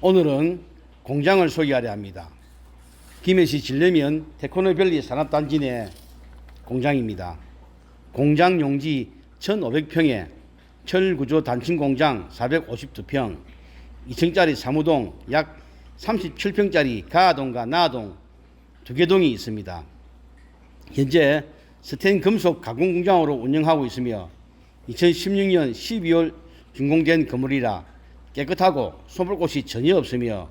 오늘은 공장을 소개하려 합니다. 김해시 진례면 테크노밸리 산업단지 내 공장입니다. 공장 용지 1,500평에 철구조 단층 공장 452평, 2층짜리 사무동 약 37평짜리 가동과 나동 두 개 동이 있습니다. 현재 스텐 금속 가공 공장으로 운영하고 있으며 2016년 12월 준공된 건물이라 깨끗하고 소볼 곳이 전혀 없으며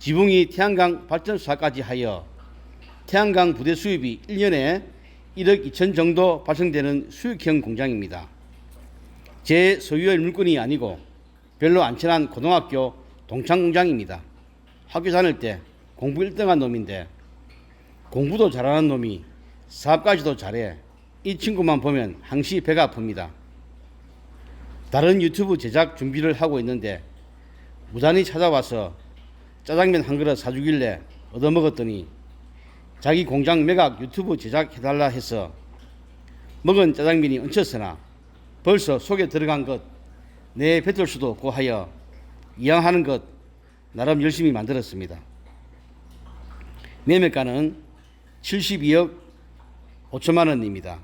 지붕이 태양광 발전소까지 하여 태양광 부대 수입이 1년에 1억 2천 정도 발생되는 수익형 공장입니다. 제 소유의 물건이 아니고 별로 안 친한 고등학교 동창 공장입니다. 학교 다닐 때 공부 1등한 놈인데 공부도 잘하는 놈이 사업까지도 잘해. 이 친구만 보면 항시 배가 아픕니다. 다른 유튜브 제작 준비를 하고 있는데 무단히 찾아와서 짜장면 한 그릇 사주길래 얻어먹었더니 자기 공장 매각 유튜브 제작해달라 해서 먹은 짜장면이 얹혔으나 벌써 속에 들어간 것 내 뱉을 수도 없고 하여 이양하는 것 나름 열심히 만들었습니다. 매매가는 72억 5천만 원입니다.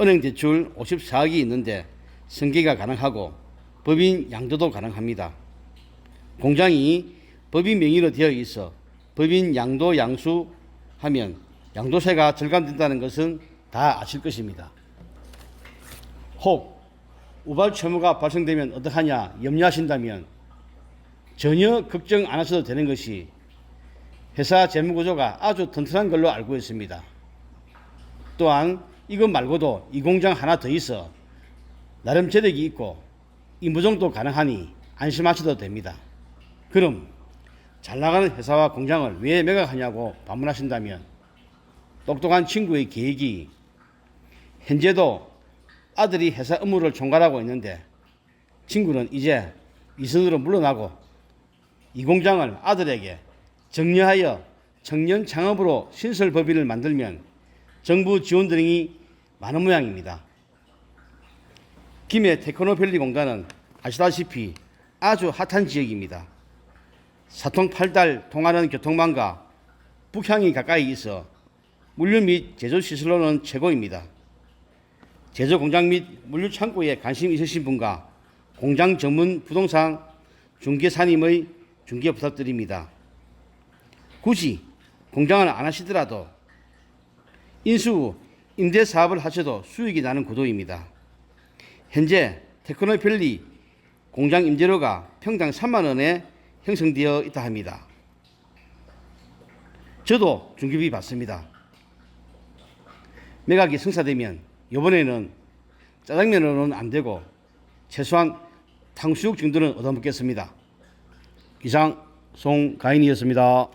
은행 대출 54억이 있는데 승계가 가능하고 법인 양도도 가능합니다. 공장이 법인 명의로 되어 있어 법인 양도 양수하면 양도세가 절감된다는 것은 다 아실 것입니다. 혹 우발 채무가 발생되면 어떡하냐 염려하신다면 전혀 걱정 안 하셔도 되는 것이 회사 재무 구조가 아주 튼튼한 걸로 알고 있습니다. 또한 이것 말고도 이 공장 하나 더 있어 나름 재력이 있고 임무정도 가능하니 안심하셔도 됩니다. 그럼 잘 나가는 회사와 공장을 왜 매각하냐고 반문하신다면 똑똑한 친구의 계획이 현재도 아들이 회사 업무를 총괄하고 있는데 친구는 이제 이선으로 물러나고 이 공장을 아들에게 정리하여 청년 창업으로 신설 법인을 만들면 정부 지원 등이 많은 모양입니다. 김해 테크노밸리 공단은 아시다시피 아주 핫한 지역입니다. 사통 팔달 통하는 교통망과 북향이 가까이 있어 물류 및 제조 시설로는 최고입니다. 제조 공장 및 물류 창고에 관심 있으신 분과 공장 전문 부동산 중개사님의 중개 부탁드립니다. 굳이 공장을 안 하시더라도 인수 후 임대 사업을 하셔도 수익이 나는 구도입니다. 현재 테크노밸리 공장 임대료가 평당 3만 원에 형성되어 있다 합니다. 저도 중개비 받습니다. 매각이 성사되면 이번에는 짜장면으로는 안 되고 최소한 탕수육 정도는 얻어먹겠습니다. 이상 송가인이었습니다.